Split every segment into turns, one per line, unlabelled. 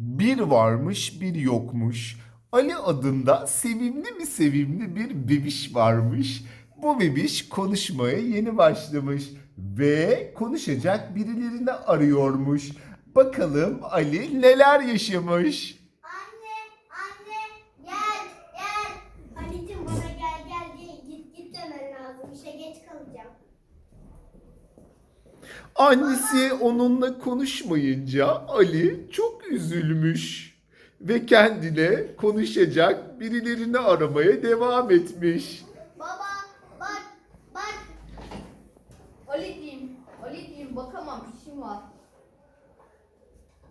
Bir varmış bir yokmuş. Ali adında sevimli mi sevimli bir bebiş varmış. Bu bebiş konuşmaya yeni başlamış ve konuşacak birilerini arıyormuş. Bakalım Ali neler yaşamış.
Anne, anne, gel, gel. Anneciğim bana gel, gel diye git git demen lazım. İşe geç kalacağım.
Annesi onunla konuşmayınca Ali çok üzülmüş ve kendine konuşacak birilerini aramaya devam etmiş.
Baba, bak, bak.
Ali'ciğim, Ali'ciğim bakamam işim var.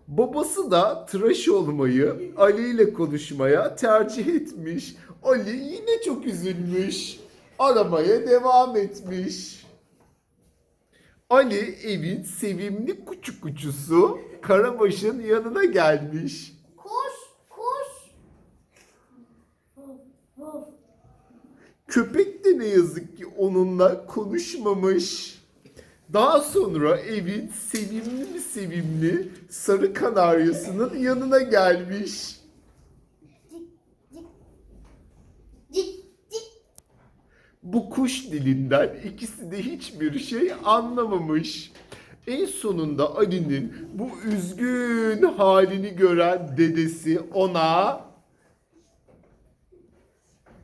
Babası da tıraş olmayı Ali ile konuşmaya tercih etmiş. Ali yine çok üzülmüş. Aramaya devam etmiş. Ali evin sevimli küçük kuçusu Karabaş'ın yanına gelmiş.
Koş, koş.
Köpek de ne yazık ki onunla konuşmamış. Daha sonra evin sevimli mi sevimli sarı kanaryasının yanına gelmiş. Bu kuş dilinden ikisi de hiçbir şey anlamamış. En sonunda Ali'nin bu üzgün halini gören dedesi ona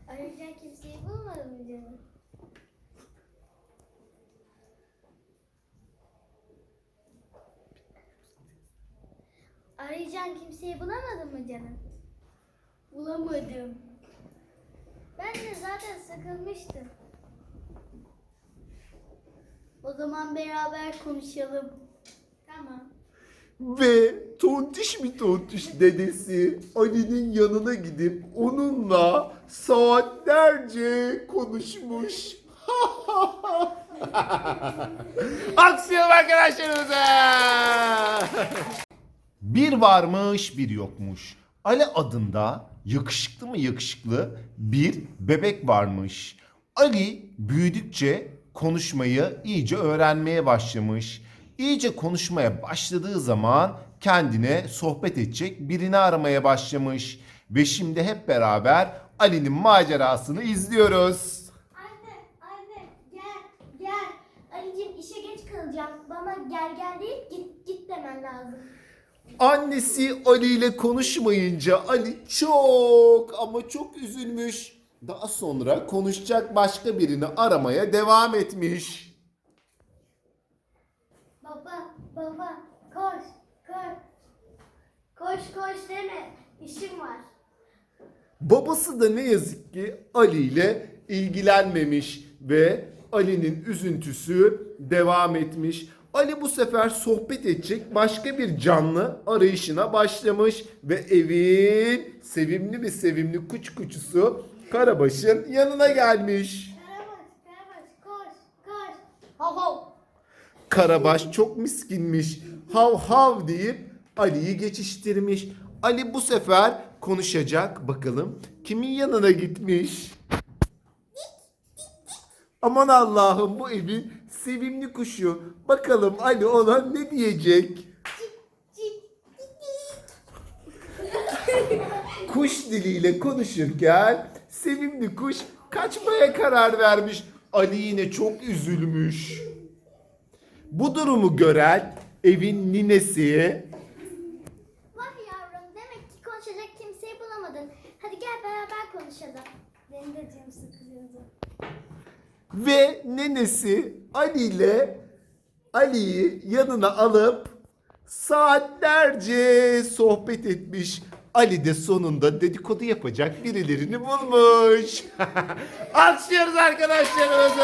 Arayacak kimseyi bulmadın mı canım? Arayacağın kimseyi bulamadın mı canım? Bulamadım. Ben de zaten sıkılmıştım. O zaman beraber konuşalım. Tamam.
ve tontiş mi tontiş dedesi Ali'nin yanına gidip onunla saatlerce konuşmuş. Aksiyon arkadaşlarımıza! Bir varmış bir yokmuş. Ali adında yakışıklı mı yakışıklı bir bebek varmış. Ali büyüdükçe konuşmayı iyice öğrenmeye başlamış. İyice konuşmaya başladığı zaman kendine sohbet edecek birini aramaya başlamış. Ve şimdi hep beraber Ali'nin macerasını izliyoruz.
Anne, anne gel, gel. Anneciğim işe geç kalacağım. Bana gel gel değil git git demen lazım.
Annesi Ali ile konuşmayınca Ali çok ama çok üzülmüş. Daha sonra konuşacak başka birini aramaya devam etmiş.
Baba, baba koş, koş. Koş koş deme. İşim var.
Babası da ne yazık ki Ali ile ilgilenmemiş ve Ali'nin üzüntüsü devam etmiş. Ali bu sefer sohbet edecek başka bir canlı arayışına başlamış ve evin sevimli ve sevimli kuş kuçusu Karabaş'ın yanına gelmiş.
Karabaş
çok miskinmiş. Hav hav deyip Ali'yi geçiştirmiş. Ali bu sefer konuşacak. Bakalım kimin yanına gitmiş? Aman Allah'ım bu evin sevimli kuşu. Bakalım Ali ona ne diyecek? Kuş diliyle konuşurken sevimli kuş kaçmaya karar vermiş. Ali yine çok üzülmüş. Bu durumu gören evin ninesi
Vay yavrum demek ki konuşacak kimseyi bulamadın. Hadi gel beraber konuşalım. Benim de canım sıkılıyordu.
Ve nenesi Ali ile Ali'yi yanına alıp saatlerce sohbet etmiş. Ali de sonunda dedikodu yapacak birilerini bulmuş. Alkışlıyoruz arkadaşlarımızı.